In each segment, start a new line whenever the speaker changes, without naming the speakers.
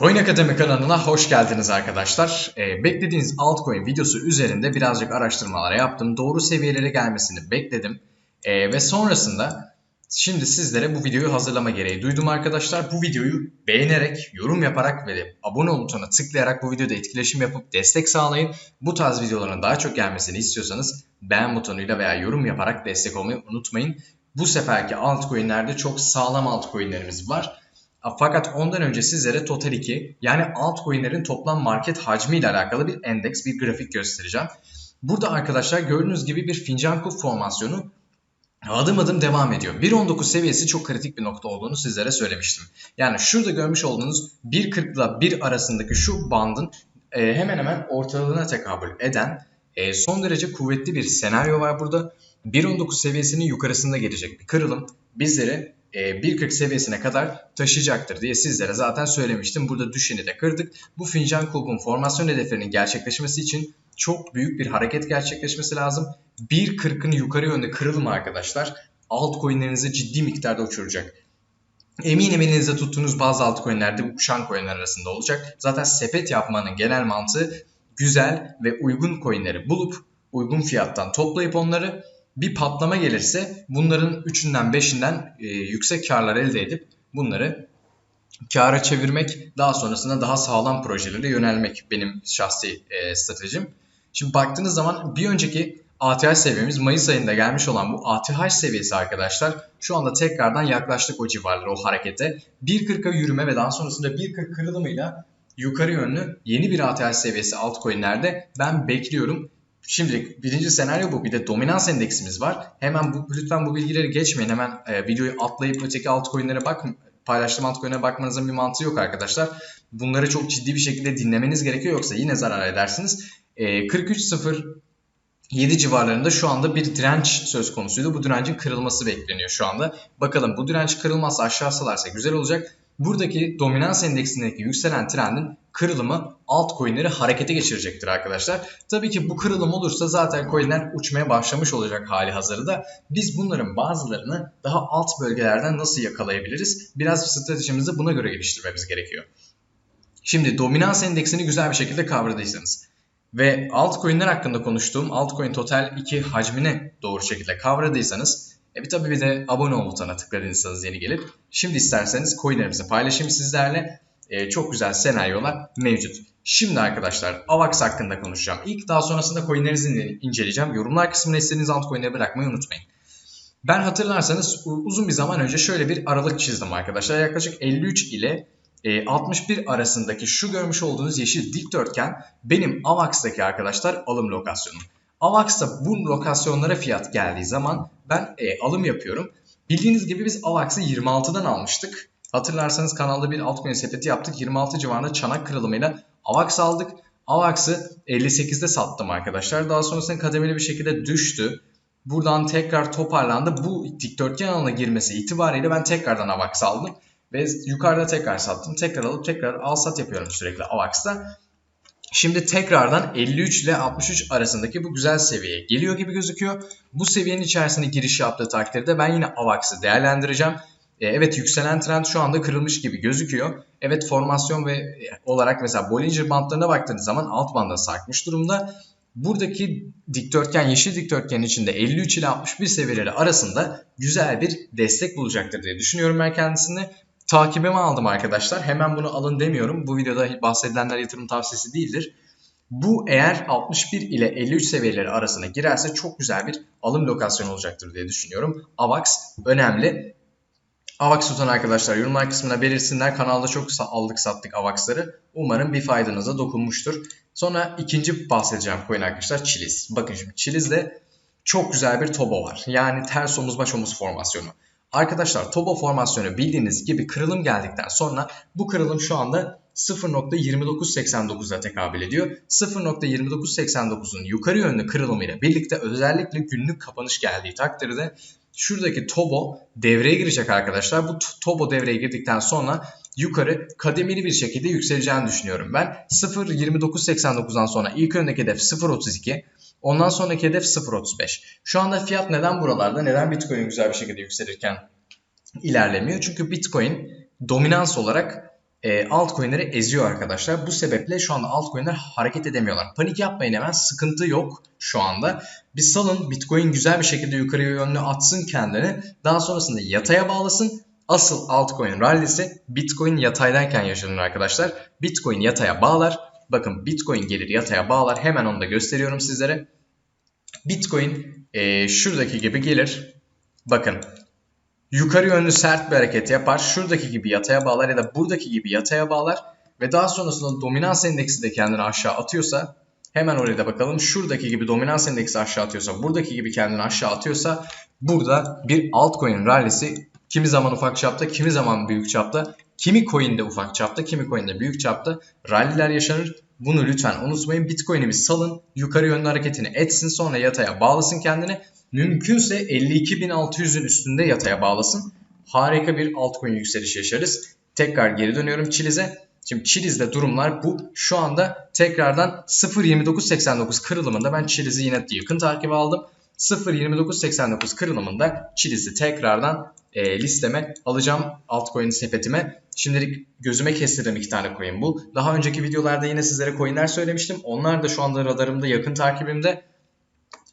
Coin Akademi kanalına hoş geldiniz arkadaşlar. Ee, beklediğiniz altcoin videosu üzerinde birazcık araştırmalar yaptım. Doğru seviyelere gelmesini bekledim. Ee, ve sonrasında şimdi sizlere bu videoyu hazırlama gereği duydum arkadaşlar. Bu videoyu beğenerek, yorum yaparak ve abone ol butonuna tıklayarak bu videoda etkileşim yapıp destek sağlayın. Bu tarz videoların daha çok gelmesini istiyorsanız beğen butonuyla veya yorum yaparak destek olmayı unutmayın. Bu seferki altcoin'lerde çok sağlam altcoin'lerimiz var. Fakat ondan önce sizlere Total 2 yani altcoin'lerin toplam market hacmi ile alakalı bir endeks, bir grafik göstereceğim. Burada arkadaşlar gördüğünüz gibi bir fincan kup formasyonu adım adım devam ediyor. 1.19 seviyesi çok kritik bir nokta olduğunu sizlere söylemiştim. Yani şurada görmüş olduğunuz 1.40 ile 1 arasındaki şu bandın e, hemen hemen ortalığına tekabül eden e, son derece kuvvetli bir senaryo var burada. 1.19 seviyesinin yukarısında gelecek bir kırılım bizleri 1.40 e, seviyesine kadar taşıyacaktır diye sizlere zaten söylemiştim. Burada düşeni de kırdık. Bu fincan kulbun formasyon hedeflerinin gerçekleşmesi için çok büyük bir hareket gerçekleşmesi lazım. 1.40'ın yukarı yönde kırılım arkadaşlar altcoin'lerinizi ciddi miktarda uçuracak. Eminim elinizde tuttuğunuz bazı altcoin'lerde bu uçan coin'ler arasında olacak. Zaten sepet yapmanın genel mantığı güzel ve uygun coin'leri bulup uygun fiyattan toplayıp onları bir patlama gelirse bunların üçünden beşinden e, yüksek karlar elde edip bunları kâra çevirmek daha sonrasında daha sağlam projelere yönelmek benim şahsi e, stratejim. Şimdi baktığınız zaman bir önceki ATH seviyemiz Mayıs ayında gelmiş olan bu ATH seviyesi arkadaşlar şu anda tekrardan yaklaştık o civarlara o harekete. 1.40'a yürüme ve daha sonrasında 1.40 kırılımıyla yukarı yönlü yeni bir ATH seviyesi altcoin'lerde ben bekliyorum. Şimdilik birinci senaryo bu. Bir de dominans endeksimiz var. Hemen bu, lütfen bu bilgileri geçmeyin. Hemen e, videoyu atlayıp öteki altcoin'lere bak paylaştığım altcoin'e bakmanızın bir mantığı yok arkadaşlar. Bunları çok ciddi bir şekilde dinlemeniz gerekiyor yoksa yine zarar edersiniz. E, 43.07 civarlarında şu anda bir direnç söz konusuydu. Bu direncin kırılması bekleniyor şu anda. Bakalım bu direnç kırılmazsa aşağı salarsa güzel olacak. Buradaki dominans endeksindeki yükselen trendin kırılımı altcoin'leri harekete geçirecektir arkadaşlar. Tabii ki bu kırılım olursa zaten coin'ler uçmaya başlamış olacak hali hazırda. Biz bunların bazılarını daha alt bölgelerden nasıl yakalayabiliriz? Biraz stratejimizi buna göre geliştirmemiz gerekiyor. Şimdi dominans endeksini güzel bir şekilde kavradıysanız ve altcoin'ler hakkında konuştuğum altcoin total 2 hacmini doğru şekilde kavradıysanız e bir tabii bir de abone ol butonuna tıkladıysanız yeni gelip şimdi isterseniz coinlerimizi paylaşayım sizlerle e, çok güzel senaryolar mevcut. Şimdi arkadaşlar AVAX hakkında konuşacağım. İlk daha sonrasında coinlerinizi inceleyeceğim. Yorumlar kısmına istediğiniz altcoin'leri bırakmayı unutmayın. Ben hatırlarsanız uzun bir zaman önce şöyle bir aralık çizdim arkadaşlar. Yaklaşık 53 ile 61 e, arasındaki şu görmüş olduğunuz yeşil dikdörtgen benim AVAX'taki arkadaşlar alım lokasyonum. AVAX'ta bu lokasyonlara fiyat geldiği zaman ben e, alım yapıyorum. Bildiğiniz gibi biz AVAX'ı 26'dan almıştık. Hatırlarsanız kanalda bir altcoin sepeti yaptık. 26 civarında çanak kırılımıyla AVAX aldık. AVAX'ı 58'de sattım arkadaşlar. Daha sonrasında kademeli bir şekilde düştü. Buradan tekrar toparlandı. Bu dikdörtgen alana girmesi itibariyle ben tekrardan AVAX aldım. Ve yukarıda tekrar sattım. Tekrar alıp tekrar al sat yapıyorum sürekli AVAX'ta. Şimdi tekrardan 53 ile 63 arasındaki bu güzel seviyeye geliyor gibi gözüküyor. Bu seviyenin içerisine giriş yaptığı takdirde ben yine AVAX'ı değerlendireceğim. E, evet yükselen trend şu anda kırılmış gibi gözüküyor. Evet formasyon ve e, olarak mesela Bollinger bantlarına baktığınız zaman alt banda sarkmış durumda. Buradaki dikdörtgen, yeşil dikdörtgenin içinde 53 ile 61 seviyeleri arasında güzel bir destek bulacaktır diye düşünüyorum ben kendisini. Takibime aldım arkadaşlar. Hemen bunu alın demiyorum. Bu videoda bahsedilenler yatırım tavsiyesi değildir. Bu eğer 61 ile 53 seviyeleri arasına girerse çok güzel bir alım lokasyonu olacaktır diye düşünüyorum. AVAX önemli. AVAX tutan arkadaşlar yorumlar kısmına belirsinler. Kanalda çok aldık sattık AVAX'ları. Umarım bir faydanıza dokunmuştur. Sonra ikinci bahsedeceğim coin arkadaşlar Chiliz. Bakın şimdi Chiliz'de çok güzel bir tobo var. Yani ters omuz baş omuz formasyonu. Arkadaşlar tobo formasyonu bildiğiniz gibi kırılım geldikten sonra bu kırılım şu anda 0.2989'a tekabül ediyor. 0.2989'un yukarı yönlü kırılımıyla birlikte özellikle günlük kapanış geldiği takdirde şuradaki Tobo devreye girecek arkadaşlar. Bu Tobo devreye girdikten sonra yukarı kademeli bir şekilde yükseleceğini düşünüyorum ben. 0.2989'dan sonra ilk öndeki hedef 0.32. Ondan sonraki hedef 0.35. Şu anda fiyat neden buralarda? Neden Bitcoin güzel bir şekilde yükselirken ilerlemiyor? Çünkü Bitcoin dominans olarak e, altcoin'leri eziyor arkadaşlar. Bu sebeple şu anda altcoin'ler hareket edemiyorlar. Panik yapmayın hemen sıkıntı yok şu anda. Bir salın Bitcoin güzel bir şekilde yukarıya yönlü atsın kendini. Daha sonrasında yataya bağlasın. Asıl altcoin rallisi Bitcoin yataydayken yaşanır arkadaşlar. Bitcoin yataya bağlar. Bakın Bitcoin gelir yataya bağlar. Hemen onu da gösteriyorum sizlere. Bitcoin e, şuradaki gibi gelir. Bakın yukarı yönlü sert bir hareket yapar. Şuradaki gibi yataya bağlar ya da buradaki gibi yataya bağlar. Ve daha sonrasında dominans endeksi de kendini aşağı atıyorsa hemen oraya da bakalım. Şuradaki gibi dominans endeksi aşağı atıyorsa, buradaki gibi kendini aşağı atıyorsa burada bir altcoin rallisi kimi zaman ufak çapta, kimi zaman büyük çapta, kimi coin'de ufak çapta, kimi coin'de büyük çapta ralliler yaşanır. Bunu lütfen unutmayın. Bitcoin'i salın, yukarı yönlü hareketini etsin, sonra yataya bağlasın kendini. Mümkünse 52.600'ün üstünde yataya bağlasın. Harika bir altcoin yükselişi yaşarız. Tekrar geri dönüyorum Chiliz'e. Şimdi Chiliz'de durumlar bu. Şu anda tekrardan 0.2989 kırılımında ben Chiliz'i yine yakın takip aldım. 0.2989 kırılımında Chiliz'i tekrardan e, listeme alacağım altcoin sepetime. Şimdilik gözüme kestirdim iki tane coin bu. Daha önceki videolarda yine sizlere coinler söylemiştim. Onlar da şu anda radarımda yakın takibimde.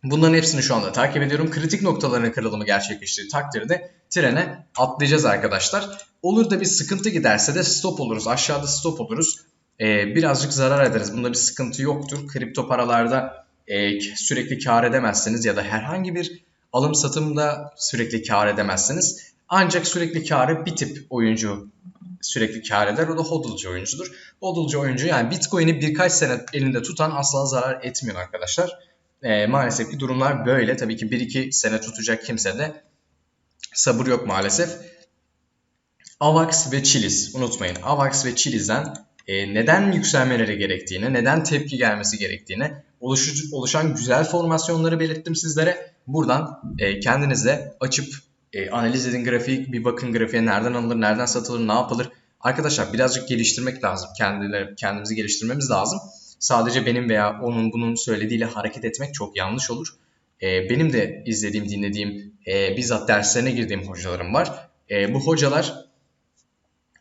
Bunların hepsini şu anda takip ediyorum. Kritik noktalarının kırılımı gerçekleştiği takdirde trene atlayacağız arkadaşlar. Olur da bir sıkıntı giderse de stop oluruz. Aşağıda stop oluruz. Ee, birazcık zarar ederiz. Bunda bir sıkıntı yoktur. Kripto paralarda e, sürekli kar edemezsiniz ya da herhangi bir alım satımda sürekli kar edemezsiniz. Ancak sürekli karı bir tip oyuncu sürekli kar eder. O da hodlcu oyuncudur. Hodlcu oyuncu yani Bitcoin'i birkaç sene elinde tutan asla zarar etmiyor arkadaşlar. E, maalesef ki durumlar böyle. Tabii ki 1-2 sene tutacak kimse de sabır yok maalesef. AVAX ve Chiliz unutmayın. AVAX ve Chiliz'den e, neden yükselmeleri gerektiğini, neden tepki gelmesi gerektiğini, oluşucu, oluşan güzel formasyonları belirttim sizlere. Buradan e, kendinize açıp e, analiz edin grafik, bir bakın grafiğe nereden alınır, nereden satılır, ne yapılır. Arkadaşlar birazcık geliştirmek lazım. Kendileri, kendimizi geliştirmemiz lazım. Sadece benim veya onun bunun söylediğiyle hareket etmek çok yanlış olur. E, benim de izlediğim, dinlediğim, e, bizzat derslerine girdiğim hocalarım var. E, bu hocalar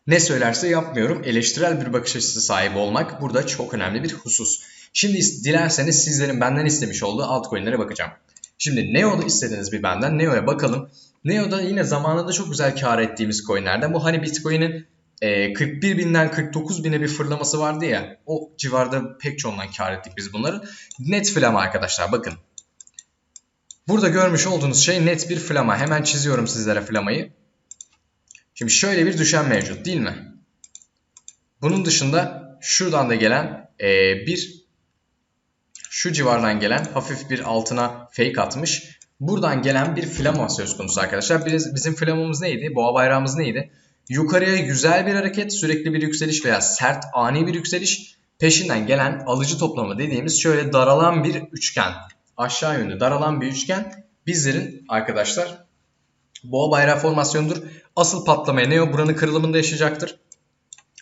ne söylerse yapmıyorum. Eleştirel bir bakış açısı sahibi olmak burada çok önemli bir husus. Şimdi dilerseniz sizlerin benden istemiş olduğu altcoin'lere bakacağım. Şimdi Neo'da istediniz bir benden. Neo'ya bakalım. Neo'da yine zamanında çok güzel kar ettiğimiz coinlerden. Bu hani Bitcoin'in e, 41 binden 49 bine bir fırlaması vardı ya. O civarda pek çoğundan kar ettik biz bunları. Net flama arkadaşlar bakın. Burada görmüş olduğunuz şey net bir flama. Hemen çiziyorum sizlere flamayı. Şimdi şöyle bir düşen mevcut değil mi? Bunun dışında şuradan da gelen e, bir şu civardan gelen hafif bir altına fake atmış. Buradan gelen bir flama söz konusu arkadaşlar. Bizim flamamız neydi? Boğa bayrağımız neydi? Yukarıya güzel bir hareket, sürekli bir yükseliş veya sert ani bir yükseliş peşinden gelen alıcı toplamı dediğimiz şöyle daralan bir üçgen. Aşağı yönlü daralan bir üçgen bizlerin arkadaşlar boğa bayrağı formasyonudur. Asıl patlamaya Neo buranın kırılımında yaşayacaktır.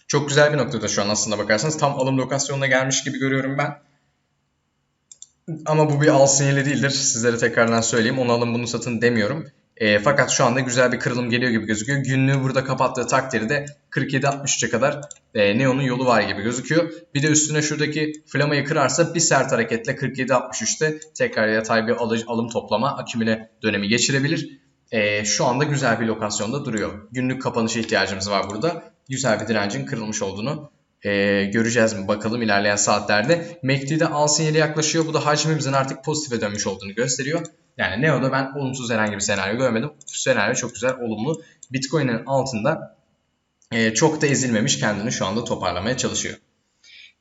Çok güzel bir noktada şu an aslında bakarsanız. Tam alım lokasyonuna gelmiş gibi görüyorum ben. Ama bu bir al sinyali değildir. Sizlere tekrardan söyleyeyim. Onu alın bunu satın demiyorum. E, fakat şu anda güzel bir kırılım geliyor gibi gözüküyor. Günlüğü burada kapattığı takdirde 47-63'e kadar e, Neon'un yolu var gibi gözüküyor. Bir de üstüne şuradaki flamayı kırarsa bir sert hareketle 47-63'te tekrar yatay bir alım toplama akümüle dönemi geçirebilir. E, şu anda güzel bir lokasyonda duruyor. Günlük kapanışa ihtiyacımız var burada. Güzel bir direncin kırılmış olduğunu e, göreceğiz mi bakalım ilerleyen saatlerde. MACD'de al sinyali yaklaşıyor. Bu da hacmimizin artık pozitife dönmüş olduğunu gösteriyor. Yani Neo'da ben olumsuz herhangi bir senaryo görmedim. Senaryo çok güzel, olumlu. Bitcoin'in altında e, çok da ezilmemiş kendini şu anda toparlamaya çalışıyor.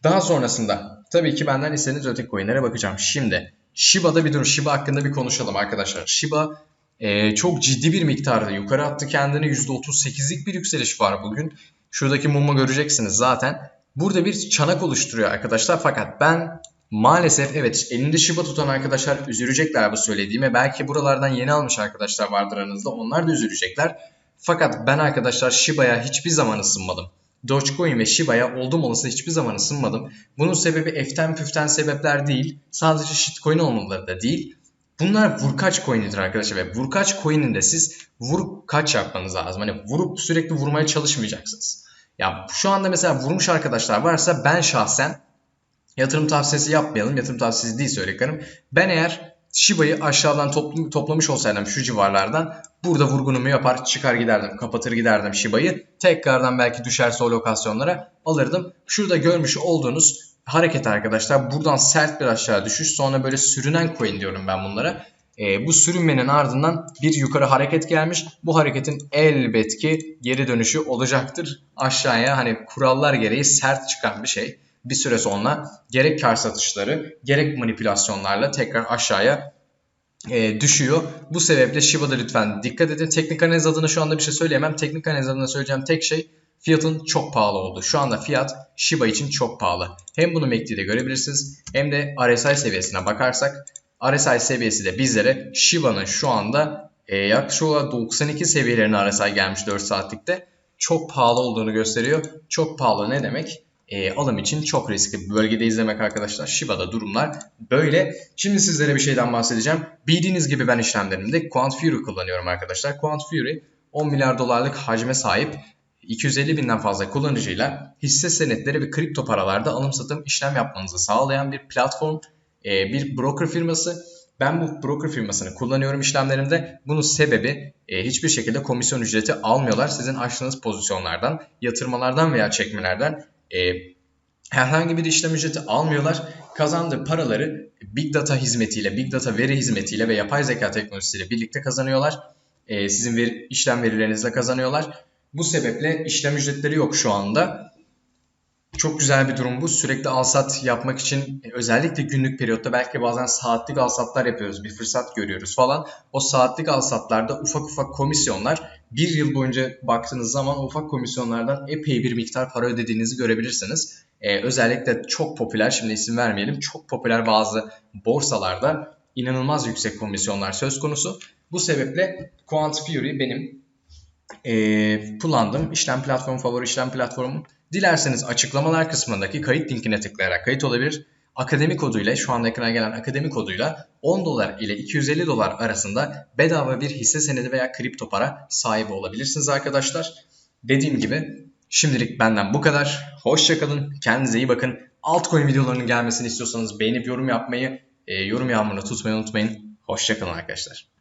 Daha sonrasında tabii ki benden istediğiniz öteki coinlere bakacağım. Şimdi Shiba'da bir dur. Shiba hakkında bir konuşalım arkadaşlar. Shiba e, çok ciddi bir miktarda yukarı attı kendini. %38'lik bir yükseliş var bugün. Şuradaki mumu göreceksiniz zaten. Burada bir çanak oluşturuyor arkadaşlar. Fakat ben Maalesef evet elinde Shiba tutan arkadaşlar üzülecekler bu söylediğime. Belki buralardan yeni almış arkadaşlar vardır aranızda. Onlar da üzülecekler. Fakat ben arkadaşlar Shiba'ya hiçbir zaman ısınmadım. Dogecoin ve Shiba'ya oldum olası hiçbir zaman ısınmadım. Bunun sebebi eften püften sebepler değil. Sadece shitcoin olmaları da değil. Bunlar vurkaç coin'idir arkadaşlar ve vurkaç coin'inde siz vur kaç yapmanız lazım. Hani vurup sürekli vurmaya çalışmayacaksınız. Ya şu anda mesela vurmuş arkadaşlar varsa ben şahsen yatırım tavsiyesi yapmayalım. Yatırım tavsiyesi değil söylediklerim. Ben eğer Shiba'yı aşağıdan topl- toplamış olsaydım şu civarlardan burada vurgunumu yapar çıkar giderdim kapatır giderdim Shiba'yı. Tekrardan belki düşerse o lokasyonlara alırdım. Şurada görmüş olduğunuz hareket arkadaşlar buradan sert bir aşağı düşüş sonra böyle sürünen coin diyorum ben bunlara. E, bu sürünmenin ardından bir yukarı hareket gelmiş. Bu hareketin elbet ki geri dönüşü olacaktır. Aşağıya hani kurallar gereği sert çıkan bir şey. Bir süre sonra gerek kar satışları gerek manipülasyonlarla tekrar aşağıya e, düşüyor. Bu sebeple Shiba'da lütfen dikkat edin. Teknik analiz adına şu anda bir şey söyleyemem. Teknik analiz adına söyleyeceğim tek şey fiyatın çok pahalı oldu. Şu anda fiyat Shiba için çok pahalı. Hem bunu MACD'de görebilirsiniz hem de RSI seviyesine bakarsak RSI seviyesi de bizlere Shiba'nın şu anda e, yaklaşık olarak 92 seviyelerine RSI gelmiş 4 saatlikte. Çok pahalı olduğunu gösteriyor. Çok pahalı ne demek? E, alım için çok riskli bir bölgede izlemek arkadaşlar. Shiba'da durumlar böyle. Şimdi sizlere bir şeyden bahsedeceğim. Bildiğiniz gibi ben işlemlerimde Quant Fury kullanıyorum arkadaşlar. Quant Fury 10 milyar dolarlık hacme sahip 250 binden fazla kullanıcıyla hisse senetleri ve kripto paralarda alım satım işlem yapmanızı sağlayan bir platform, e, bir broker firması. Ben bu broker firmasını kullanıyorum işlemlerimde. Bunun sebebi e, hiçbir şekilde komisyon ücreti almıyorlar. Sizin açtığınız pozisyonlardan, yatırmalardan veya çekmelerden e, herhangi bir işlem ücreti almıyorlar. Kazandığı paraları Big Data hizmetiyle, Big Data veri hizmetiyle ve yapay zeka teknolojisiyle birlikte kazanıyorlar. E, sizin veri, işlem verilerinizle kazanıyorlar. Bu sebeple işlem ücretleri yok şu anda. Çok güzel bir durum bu. Sürekli alsat yapmak için özellikle günlük periyotta belki bazen saatlik alsatlar yapıyoruz. Bir fırsat görüyoruz falan. O saatlik alsatlarda ufak ufak komisyonlar bir yıl boyunca baktığınız zaman ufak komisyonlardan epey bir miktar para ödediğinizi görebilirsiniz. Ee, özellikle çok popüler, şimdi isim vermeyelim, çok popüler bazı borsalarda inanılmaz yüksek komisyonlar söz konusu. Bu sebeple Quant Fury benim e, kullandığım işlem platformu, favori işlem platformum. Dilerseniz açıklamalar kısmındaki kayıt linkine tıklayarak kayıt olabilir. Akademi koduyla şu anda ekrana gelen akademi koduyla 10 dolar ile 250 dolar arasında bedava bir hisse senedi veya kripto para sahibi olabilirsiniz arkadaşlar. Dediğim gibi şimdilik benden bu kadar. Hoşçakalın, kendinize iyi bakın. Altcoin videolarının gelmesini istiyorsanız beğenip yorum yapmayı, e, yorum yağmurunu tutmayı unutmayın. Hoşçakalın arkadaşlar.